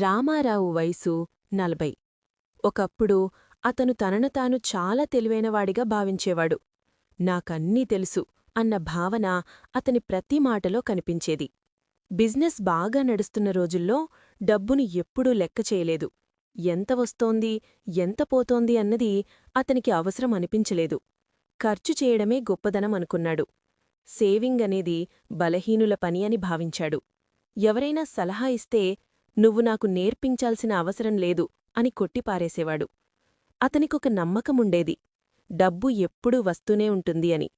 రామారావు వయసు నలభై. ఒకప్పుడు అతను తనను తాను చాలా తెలివైనవాడిగా భావించేవాడు. నాకన్నీ తెలుసు అన్న భావన అతని ప్రతి మాటలో కనిపించేది. బిజినెస్ బాగా నడుస్తున్న రోజుల్లో డబ్బును ఎప్పుడూ లెక్క చేయలేదు. ఎంత వస్తోంది ఎంత పోతోంది అన్నది అతనికి అవసరం అనిపించలేదు. ఖర్చు చేయడమే గొప్పదనం అనుకున్నాడు. సేవింగ్ అనేది బలహీనుల పని అని భావించాడు. ఎవరైనా సలహా ఇస్తే నువ్వు నాకు నేర్పించాల్సిన అవసరం లేదు అని కొట్టిపారేసేవాడు. అతనికొక నమ్మకముండేది. డబ్బు ఎప్పుడూ వస్తూనే ఉంటుంది అని.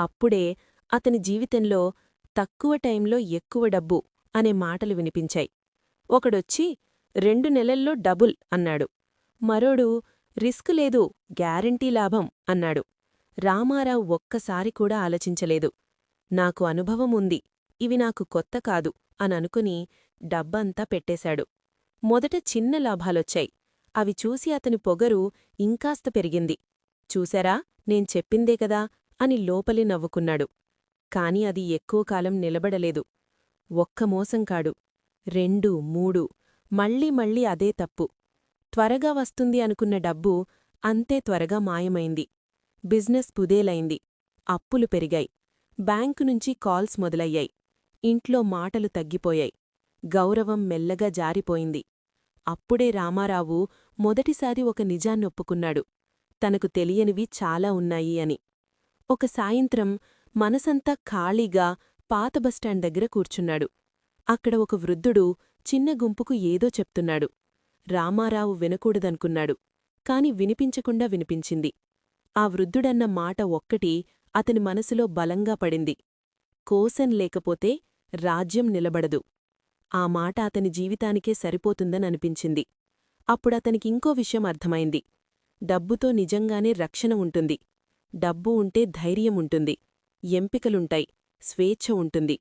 అప్పుడే అతని జీవితంలో తక్కువ టైంలో ఎక్కువ డబ్బు అనే మాటలు వినిపించాయి. ఒకడొచ్చి రెండు నెలల్లో డబుల్ అన్నాడు. మరోడు రిస్క్ లేదు గ్యారంటీ లాభం అన్నాడు. రామారావు ఒక్కసారి కూడా ఆలోచించలేదు. నాకు అనుభవం ఉంది ఇవి నాకు కొత్త కాదు అననుకుని డబ్బంతా పెట్టేశాడు. మొదట చిన్న లాభాలొచ్చాయి. అవి చూసి అతని పొగరు ఇంకాస్త పెరిగింది. చూశారా? నేను చెప్పిందే కదా? అని లోపలి నవ్వుకున్నాడు. కాని అది ఎక్కువ కాలం నిలబడలేదు. ఒక్క మోసం కాడు. రెండు మూడు. మళ్ళీ మళ్ళీ అదే తప్పు. త్వరగా వస్తుంది అనుకున్న డబ్బు అంతే త్వరగా మాయమైంది. బిజినెస్ పుదేలైంది. అప్పులు పెరిగాయి. బ్యాంకు నుంచి కాల్స్ మొదలయ్యాయి. ఇంట్లో మాటలు తగ్గిపోయాయి. గౌరవం మెల్లగా జారిపోయింది. అప్పుడే రామారావు మొదటిసారి ఒక నిజాన్నొప్పుకున్నాడు. తనకు తెలియనివి చాలా ఉన్నాయి అని. ఒక సాయంత్రం మనసంతా ఖాళీగా పాత బస్టాండ్ దగ్గర కూర్చున్నాడు. అక్కడ ఒక వృద్ధుడు చిన్న గుంపుకు ఏదో చెప్తున్నాడు. రామారావు వినకూడదనుకున్నాడు. కాని వినిపించకుండా వినిపించింది. ఆ వృద్ధుడన్న మాట ఒక్కటి అతని మనసులో బలంగా పడింది. కోసం లేకపోతే రాజ్యం నిలబడదు. ఆ మాట అతని జీవితానికే సరిపోతుందననిపించింది అప్పుడతనికింకో విషయం అర్థమైంది. డబ్బుతో నిజంగానే రక్షణ ఉంటుంది. డబ్బు ఉంటే ధైర్యం ఉంటుంది. ఎంపికలుంటాయి. స్వేచ్ఛ ఉంటుంది.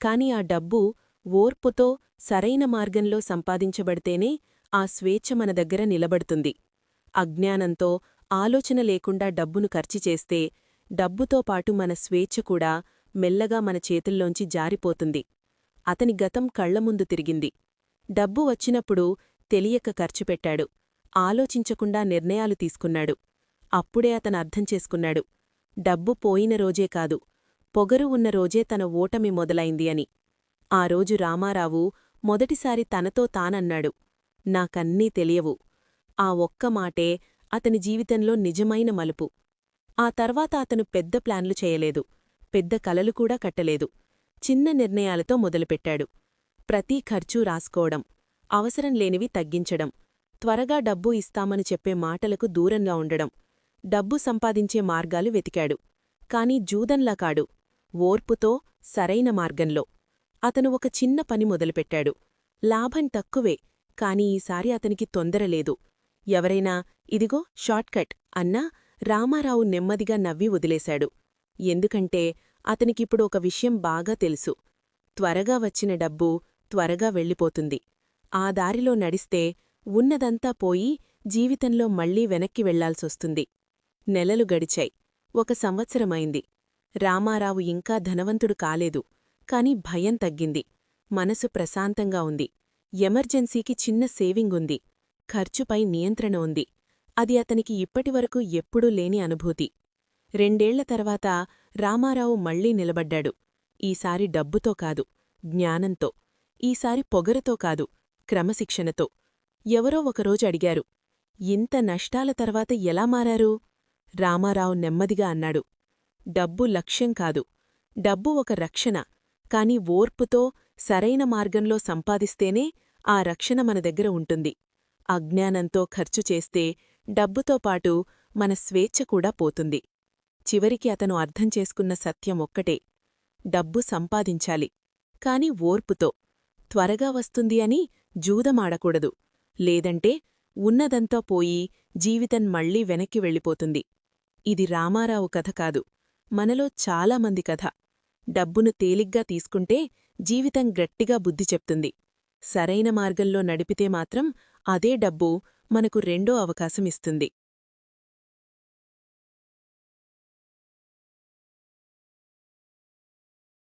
కాని ఆ డబ్బు ఓర్పుతో సరైన మార్గంలో సంపాదించబడితేనే ఆ స్వేచ్ఛ మన దగ్గర నిలబడుతుంది. అజ్ఞానంతో ఆలోచన లేకుండా డబ్బును ఖర్చు చేస్తే డబ్బుతో పాటు మన స్వేచ్ఛ కూడా మెల్లగా మన చేతుల్లోంచి జారిపోతుంది. అతని గతం కళ్ళముందు తిరిగింది. డబ్బు వచ్చినప్పుడు తెలియక ఖర్చుపెట్టాడు. ఆలోచించకుండా నిర్ణయాలు తీసుకున్నాడు. అప్పుడే అతను అర్థం చేసుకున్నాడు. డబ్బు పోయిన రోజే కాదు పొగరు ఉన్న రోజే తన ఓటమి మొదలైంది అని. ఆ రోజు రామారావు మొదటిసారి తనతో తానన్నాడు. నాకన్నీ తెలియవు. ఆ ఒక్క మాటే అతని జీవితంలో నిజమైన మలుపు. ఆ తర్వాత అతను పెద్ద ప్లాన్లు చేయలేదు. పెద్ద కలలు కూడా కట్టలేదు. చిన్న నిర్ణయాలతో మొదలుపెట్టాడు. ప్రతి ఖర్చూ రాసుకోవడం అవసరం లేనివి తగ్గించడం త్వరగా డబ్బు ఇస్తామని చెప్పే మాటలకు దూరంగా ఉండడం డబ్బు సంపాదించే మార్గాలు వెతికాడు. కాని జూదంలా కాడు ఓర్పుతో సరైన మార్గంలో. అతను ఒక చిన్న పని మొదలుపెట్టాడు. లాభం తక్కువే కాని ఈసారి అతనికి తొందరలేదు ఎవరైనా ఇదిగో షార్ట్కట్ అన్నా రామారావు నెమ్మదిగా నవ్వి వదిలేశాడు. ఎందుకంటే అతనికిప్పుడు ఒక విషయం బాగా తెలుసు. త్వరగా వచ్చిన డబ్బు త్వరగా వెళ్ళిపోతుంది. ఆ దారిలో నడిస్తే ఉన్నదంతా పోయి జీవితంలో మళ్ళీ వెనక్కి వెళ్ళాల్సొస్తుంది నెలలు గడిచాయి. ఒక సంవత్సరమైంది. రామారావు ఇంకా ధనవంతుడు కాలేదు. కాని భయం తగ్గింది. మనసు ప్రశాంతంగా ఉంది. ఎమర్జెన్సీకి చిన్న సేవింగ్ ఉంది. ఖర్చుపై నియంత్రణ ఉంది. అది అతనికి ఇప్పటివరకు ఎప్పుడూ లేని అనుభూతి. రెండేళ్ళ తర్వాత రామారావు మళ్ళీ నిలబడ్డాడు. ఈసారి డబ్బుతో కాదు జ్ఞానంతో. ఈసారి పొగరతో కాదు క్రమశిక్షణతో. ఎవరో ఒకరోజు అడిగారు ఇంత నష్టాల తర్వాత ఎలా మారారు? రామారావు నెమ్మదిగా అన్నాడు డబ్బు లక్ష్యం కాదు. డబ్బు ఒక రక్షణ. కాని ఓర్పుతో సరైన మార్గంలో సంపాదిస్తేనే ఆ రక్షణ మన దగ్గర ఉంటుంది. అజ్ఞానంతో ఖర్చు చేస్తే డబ్బుతో పాటు మన స్వేచ్ఛ కూడా పోతుంది. చివరికి అతను అర్థం చేసుకున్న సత్యం ఒక్కటే. డబ్బు సంపాదించాలి. కాని ఓర్పుతో. త్వరగా వస్తుంది అని జూదమాడకూడదు. లేదంటే ఉన్నదంతా పోయి జీవితం మళ్ళీ వెనక్కి వెళ్ళిపోతుంది. ఇది రామారావు కథ కాదు. మనలో చాలామంది కథ. డబ్బును తేలిగ్గా తీసుకుంటే జీవితం గట్టిగా బుద్ధి చెప్తుంది. సరైన మార్గంలో నడిపితే మాత్రం అదే డబ్బు మనకు రెండో అవకాశమిస్తుంది